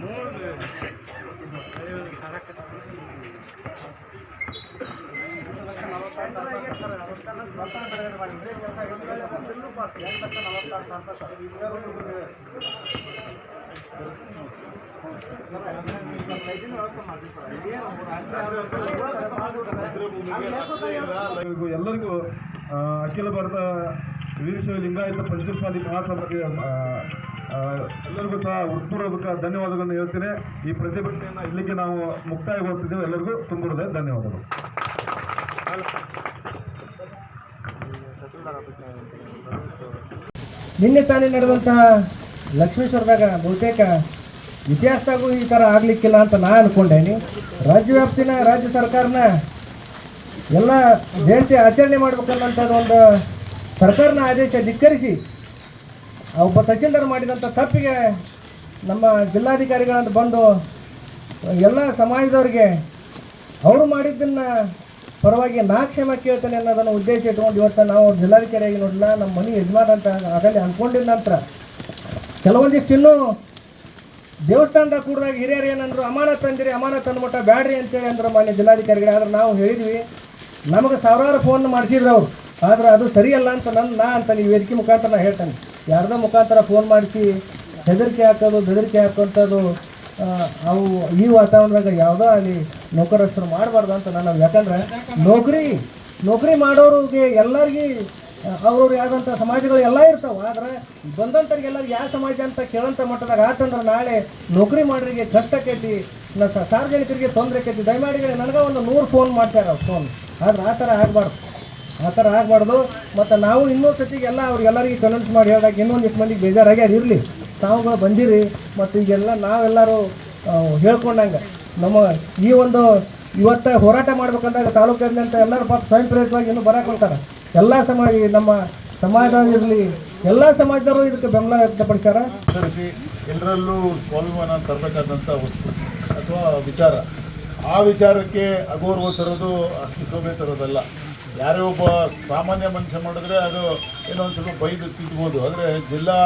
Move ಎಲ್ಲರಿಗೂ ಅಖಿಲ ಭಾರತ ವೀರಶೈವ ಲಿಂಗಾಯತ ಪಂಚಮಸಾಲಿ ಮಹಾಸಭೆಗೆ ಎಲ್ಲರಿಗೂ ಸಹ ಉತ್ಪೂರ್ವಕ ಧನ್ಯವಾದಗಳನ್ನು ಹೇಳ್ತೇನೆ. ಈ ಪ್ರತಿಭಟನೆಯನ್ನು ಇಲ್ಲಿಗೆ ನಾವು ಮುಕ್ತಾಯಗೊಳಿಸಿದ್ದೇವೆ ಎಲ್ಲರಿಗೂ. ತುಂಬ ಧನ್ಯವಾದಗಳು. ನಿನ್ನೆ ತಾನೇ ನಡೆದಂತಹ ಲಕ್ಷ್ಮೇಶ್ವರದಾಗ ಬಹುತೇಕ ಇತಿಹಾಸದಾಗೂ ಈ ಥರ ಆಗಲಿಕ್ಕಿಲ್ಲ ಅಂತ ನಾ ಅಂದ್ಕೊಂಡೇನಿ ರಾಜ್ಯ ವ್ಯಾಪ್ತಿನ ರಾಜ್ಯ ಸರ್ಕಾರನ ಎಲ್ಲ ಜಯಂತಿ ಆಚರಣೆ ಮಾಡ್ಬೇಕನ್ನೋಂಥದ್ದು ಒಂದು ಸರ್ಕಾರನ ಆದೇಶ ಧಿಕ್ಕರಿಸಿ ಒಬ್ಬ ತಹಸೀಲ್ದಾರ್ ಮಾಡಿದಂಥ ತಪ್ಪಿಗೆ ನಮ್ಮ ಜಿಲ್ಲಾಧಿಕಾರಿಗಳಂತ ಬಂದು ಎಲ್ಲ ಸಮಾಜದವ್ರಿಗೆ ಅವರು ಮಾಡಿದ್ದನ್ನು ಪರವಾಗಿ ನಾ ಕ್ಷಮ ಕೇಳ್ತೇನೆ ಅನ್ನೋದನ್ನು ಉದ್ದೇಶ ಇಟ್ಕೊಂಡು ಇವತ್ತು ನಾವು ಜಿಲ್ಲಾಧಿಕಾರಿಯಾಗಿ ನೋಡಲ್ಲ ನಮ್ಮ ಮನೆ ಯಜಮಾನ ಅಂತ ಆಗಲಿ ಅಂದ್ಕೊಂಡಿದ್ದ ನಂತರ ಕೆಲವೊಂದಿಷ್ಟು ಇನ್ನೂ ದೇವಸ್ಥಾನದಾಗ ಕೂಡಿದಾಗ ಹಿರಿಯರು ಏನಂದ್ರು, ಅಮಾನತ್ ತಂದಿರಿ, ಅಮಾನತ್ ಅಂದ್ಬಿಟ್ಟ ಬ್ಯಾಡ್ರಿ ಅಂತೇಳಿ ಅಂದ್ರೆ ಮಾನ್ಯ ಜಿಲ್ಲಾಧಿಕಾರಿಗಳು ಆದ್ರೆ ನಾವು ಹೇಳಿದ್ವಿ, ನಮಗೆ ಸಾವಿರಾರು ಫೋನ್ ಮಾಡಿಸಿದ್ರು ಅವರು. ಆದ್ರೆ ಅದು ಸರಿಯಲ್ಲ ಅಂತ ನನ್ನ ನಾ ಅಂತ ಈ ವೇದಿಕೆ ಮುಖಾಂತರ ನಾನು ಹೇಳ್ತೇನೆ. ಯಾರ್ದೋ ಮುಖಾಂತರ ಫೋನ್ ಮಾಡಿಸಿ ಹೆದರಿಕೆ ಹಾಕೋದು, ಬೆದರಿಕೆ ಹಾಕೋಂಥದ್ದು ಅವು ಈ ವಾತಾವರಣದಾಗ ಯಾವುದೋ ಅಲ್ಲಿ ನೌಕರಸ್ಥರು ಮಾಡಬಾರ್ದು ಅಂತ ನಾನು ಯಾಕಂದ್ರೆ ನೌಕರಿ ನೌಕರಿ ಮಾಡೋರಿಗೆ ಎಲ್ಲರಿಗೆ, ಅವ್ರವ್ರು ಯಾವ್ದಂಥ ಸಮಾಜಗಳು ಎಲ್ಲ ಇರ್ತಾವೆ, ಆದ್ರೆ ಬಂದಂಥವ್ರಿಗೆ ಎಲ್ಲರಿಗೆ ಯಾವ ಸಮಾಜ ಅಂತ ಕೇಳಂತ ಮಟ್ಟದಾಗ ಆತಂದ್ರೆ ನಾಳೆ ನೌಕರಿ ಮಾಡೋರಿಗೆ ಕಷ್ಟ ಆಕೈತಿ ನ ಸಾರ್ವಜನಿಕರಿಗೆ ತೊಂದರೆ ಆಕೈತಿ. ದಯಮಾಡಿ ನನಗೆ ಒಂದು ನೂರು ಫೋನ್ ಮಾಡ್ಸ್ಯಾರ ಫೋನ್ ಆದ್ರೆ ಆ ಥರ ಆಗಬಾರ್ದು. ಆ ಥರ ಆಗಬಾರ್ದು. ಮತ್ತು ನಾವು ಇನ್ನೊಂದು ಸತಿಗೆ ಎಲ್ಲ ಅವ್ರಿಗೆಲ್ಲರಿಗೆ ಕನ್ವಿನ್ಸ್ ಮಾಡಿ ಹೇಳಿದಾಗ ಇನ್ನೊಂದಿಷ್ಟು ಮಂದಿಗೆ ಬೇಜಾರಾಗ್ಯಾರ, ಇರಲಿ. ತಾವುಗಳು ಬಂದಿರಿ, ಮತ್ತು ಈಗೆಲ್ಲ ನಾವೆಲ್ಲರೂ ಹೇಳ್ಕೊಂಡಂಗೆ. ನಮ್ಮ ಈ ಒಂದು ಇವತ್ತ ಹೋರಾಟ ಮಾಡ್ಬೇಕಂದಾಗ ತಾಲೂಕಾದ್ಯಂತ ಎಲ್ಲರೂ ಪಾಪ ಸ್ವಯಂ ಪ್ರೇರಿತವಾಗಿ ಇನ್ನೂ ಬರಕ್ಕೆ ಎಲ್ಲ ಸಮಾಜ, ನಮ್ಮ ಸಮಾಜ ಇರಲಿ, ಎಲ್ಲ ಸಮಾಜದವರು ಇದಕ್ಕೆ ಬೆಂಬಲ ವ್ಯಕ್ತಪಡಿಸ್ಯಾರ. ಎಲ್ಲರಲ್ಲೂ ಸ್ವಾಭಿಮಾನ ತರಬೇಕಾದಂಥ ವಸ್ತು ಅಥವಾ ವಿಚಾರ. ಆ ವಿಚಾರಕ್ಕೆ ಅಗೌರವ ತರೋದು ಅಷ್ಟು ಶೋಭೆ ತರೋದಲ್ಲ. ಯಾರೇ ಒಬ್ಬ ಸಾಮಾನ್ಯ ಮನುಷ್ಯ ಮಾಡಿದ್ರೆ ಅದು ಏನೋ ಒಂದು ಸ್ವಲ್ಪ ಬೈದು ತಿದ್ಬೋದು ಆದರೆ ಜಿಲ್ಲಾ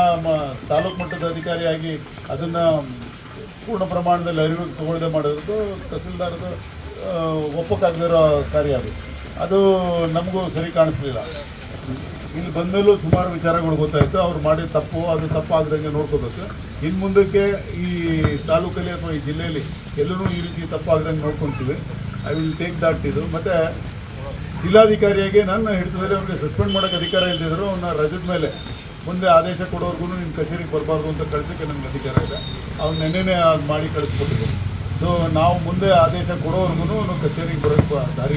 ತಾಲೂಕು ಮಟ್ಟದ ಅಧಿಕಾರಿಯಾಗಿ ಅದನ್ನು ಪೂರ್ಣ ಪ್ರಮಾಣದಲ್ಲಿ ಅರಿವು ತಗೊಳ್ಳದೆ ಮಾಡೋದು ತಹಸೀಲ್ದಾರ್ದು ಒಪ್ಪಕ್ಕಾಗದಿರೋ ಕಾರ್ಯ ಅದು. ಅದು ನಮಗೂ ಸರಿ ಕಾಣಿಸ್ಲಿಲ್ಲ. ಇಲ್ಲಿ ಬಂದಲ್ಲೂ ಸುಮಾರು ವಿಚಾರಗಳು ಗೊತ್ತಾಯಿತು. ಅವ್ರು ಮಾಡಿದ ತಪ್ಪು, ಅದು ತಪ್ಪಾಗದಂಗೆ ನೋಡ್ಕೋಬೇಕು. ಇನ್ನು ಮುಂದಕ್ಕೆ ಈ ತಾಲೂಕಲ್ಲಿ ಅಥವಾ ಈ ಜಿಲ್ಲೆಯಲ್ಲಿ ಎಲ್ಲರೂ ಈ ರೀತಿ ತಪ್ಪಾಗದಂಗೆ ನೋಡ್ಕೊತೀವಿ. ಐ ವಿಲ್ ಟೇಕ್ ದಾಟ್ ಇದು. ಮತ್ತು ಜಿಲ್ಲಾಧಿಕಾರಿಯಾಗಿ ನನ್ನ ಹಿಡಿತದಲ್ಲಿ ಅವ್ರಿಗೆ ಸಸ್ಪೆಂಡ್ ಮಾಡೋಕ್ಕೆ ಅಧಿಕಾರ ಇಲ್ಲದಿದ್ದರು ಅವನ್ನ ರಜದ ಮೇಲೆ ಮುಂದೆ ಆದೇಶ ಕೊಡೋರ್ಗು ನಿಮ್ಮ ಕಚೇರಿಗೆ ಬರಬಾರ್ದು ಅಂತ ಕಳ್ಸೋಕ್ಕೆ ನಮ್ಗೆ ಅಧಿಕಾರ ಇದೆ. ಅವ್ನು ನೆನ್ನೆನೇ ಅದು ಮಾಡಿ ಕಳಿಸ್ಕೊಟ್ಟಿದ್ರು. ಸೊ ನಾವು ಮುಂದೆ ಆದೇಶ ಕೊಡೋವರೆಗೂ ಕಚೇರಿಗೆ ಬರೋಕ್ಕೆ ದಾರಿ